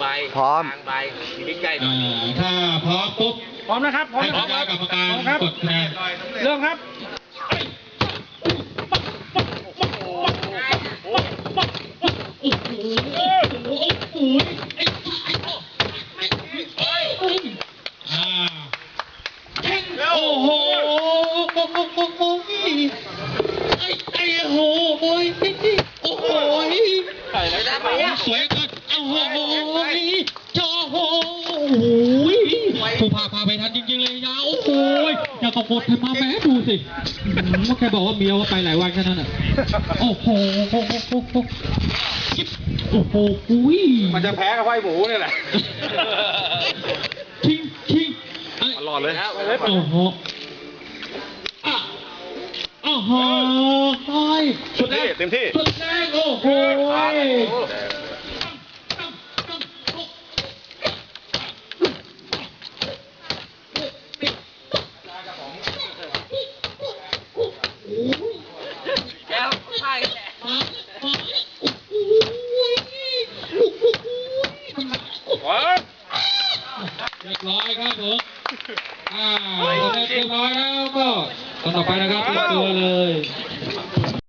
ใบพร้อม กลางใบอยู่ใกล้ๆหน่อ่าอยถ้าพร้อมปุ๊บพร้อมนะครับ พร้อมให้นะคคณะรับกรรมการพร้อมครับ กดคะแนนเริ่มครับโอ้โหโอ้โหไอ้อ่าโอ้โหโอ้โหโอ้โหไอ้ไอ้โหโอ้ยโอ้โหไม่ได้ไหมอะสวย เกินโอ้โหจอโหผู้พาพาไปทันจริงๆเลยยาโอ้โหอย่ากกดให้มาแม้ดูสิว่าแค่บอกว่าเมียว่าไปหลายวันแค่นั้นอะโอ้โหโอ้โหโอ้โหโอ้โหอุ้ยมันจะแพ้กับไพ่หมูนี่แหละชิงชิงอะรอดเลยโอ้โหอะโอ้โหโอ้ยสุดแรกเต็มที่ สุดแรกโอ้โห แก้วใช่แหละ เรียบร้อยครับผมอ่าเรียบร้อยแล้วก็ตอนต่อไปนะครับเตรียมตัวเลย